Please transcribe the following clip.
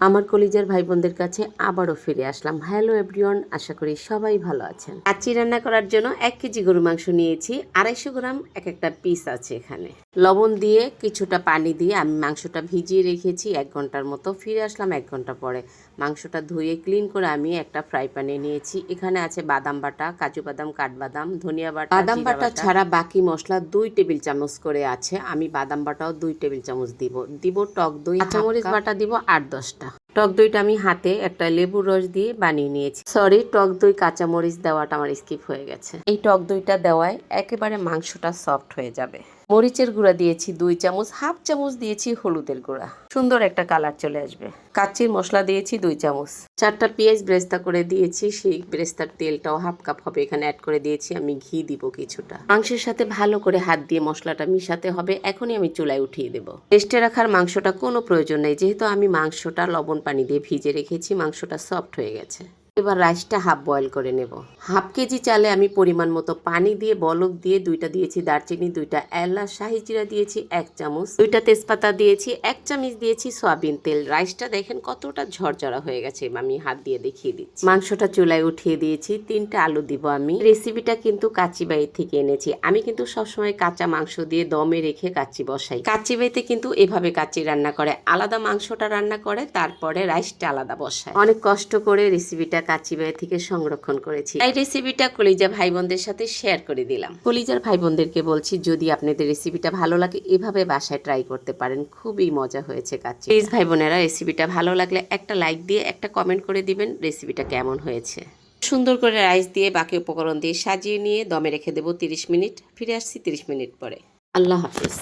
আমার কলিজার ভাই বোনদের কাছে আবারও ফিরে আসলাম। হ্যালো এভরিওয়ান আশা করি সবাই ভালো আছেন। কাচ্চি রান্না করার জন্য এক কেজি গরু মাংস নিয়েছি আড়াইশো গ্রাম এক একটা পিস আছে এখানে। লবণ দিয়ে কিছুটা পানি দিয়ে আমি মাংসটা ভিজিয়ে রেখেছি এক ঘণ্টার মতো ফিরে আসলাম এক ঘণ্টা পরে। মাংসটা ধুয়ে ক্লিন করে আমি একটা ফ্রাই প্যানে নিয়েছি। এখানে আছে বাদাম বাটা কাজু বাদাম কাঠবাদাম ধনিয়া বাটা বাদাম বাটা ছাড়া বাকি মশলা দুই টেবিল চামচ করে আছে। আমি বাদাম বাটাও দুই টেবিল চামচ দিব। দিব টক দই কাঁচামরিচ বাটা দিব আট দশটা। টক দইটা আমি হাতে একটা লেবুর রস দিয়ে বানিয়ে নিয়েছি। সরি টক দই কাঁচামরিচ দেওয়াটা আমার স্কিপ হয়ে গেছে। এই টক দইটা দেওয়ায় একেবারে মাংসটা সফট হয়ে যাবে। মরিচের গুঁড়া দিয়েছি দুই চামচ, হাফ চামচ দিয়েছি হলুদের গুঁড়া। সুন্দর একটা কালার চলে আসবে। কাচির মশলা দিয়েছি দুই চামচ। চারটা পেঁয়াজ ব্রেস্তা করে দিয়েছি, সেই ব্রেস্তার তেলটাও হাফ কাপ হবে। এখানে অ্যাড করে দিয়েছি, আমি ঘি দিব কিছুটা। মাংসের সাথে ভালো করে হাত দিয়ে মশলাটা মিশাতে হবে। এখনই আমি চুলায় উঠিয়ে দেবো। রেস্টে রাখার মাংসটা কোনো প্রয়োজন নেই। যেহেতু আমি মাংসটা লবণ পানি দিয়ে ভিজে রেখেছি, মাংসটা সফট হয়ে গেছে। এবার রাইসটা হাফ বয়েল করে নেব। হাফ কেজি চালে আমি পরিমাণ মতো পানি দিয়ে, বলক দিয়ে দুইটা দিয়েছি দারচিনি, দুইটা এলাচ, শাহি জিরা দিয়েছি, এক চামচ, দুইটা তেজপাতা দিয়েছি, এক চামচ দিয়েছি সয়াবিন তেল। রাইসটা দেখেন কতটা ঝরঝরা হয়ে গেছে আমি হাত দিয়ে দেখিয়ে দিচ্ছি। মাংসটা চুলায় উঠিয়ে দিয়েছি, তিনটা আলু দিব আমি। রেসিপিটা কিন্তু কাচিবাই থেকে এনেছি। আমি কিন্তু সবসময় কাঁচা মাংস দিয়ে দমে রেখে কাচ্চি বসাই। কাচ্চিবাইতে কিন্তু এভাবে কাচ্চি রান্না করে, আলাদা মাংসটা রান্না করে, তারপরে রাইসটা আলাদা বসায়। অনেক কষ্ট করে রেসিপিটা কাচিবাই থেকে সংরক্ষণ করেছি। এই রেসিপিটা কলিজা ভাই বোনদের সাথে শেয়ার করে দিলাম। কলিজার ভাই বোনদেরকে বলছি, যদি আপনাদের রেসিপিটা ভালো লাগে, এভাবে বাসায় ট্রাই করতে পারেন। খুবই মজা হয়েছে কাচ্চি। প্লিজ ভাই বোনেরা রেসিপিটা ভালো লাগলে একটা লাইক দিয়ে, একটা কমেন্ট করে দিবেন রেসিপিটা কেমন হয়েছে। সুন্দর করে রাইস দিয়ে, বাকি উপকরণ দিয়ে সাজিয়ে নিয়ে, দমে রেখে দেবো তিরিশ মিনিট। ফিরে আসছি তিরিশ মিনিট পরে। আল্লাহ হাফিজ।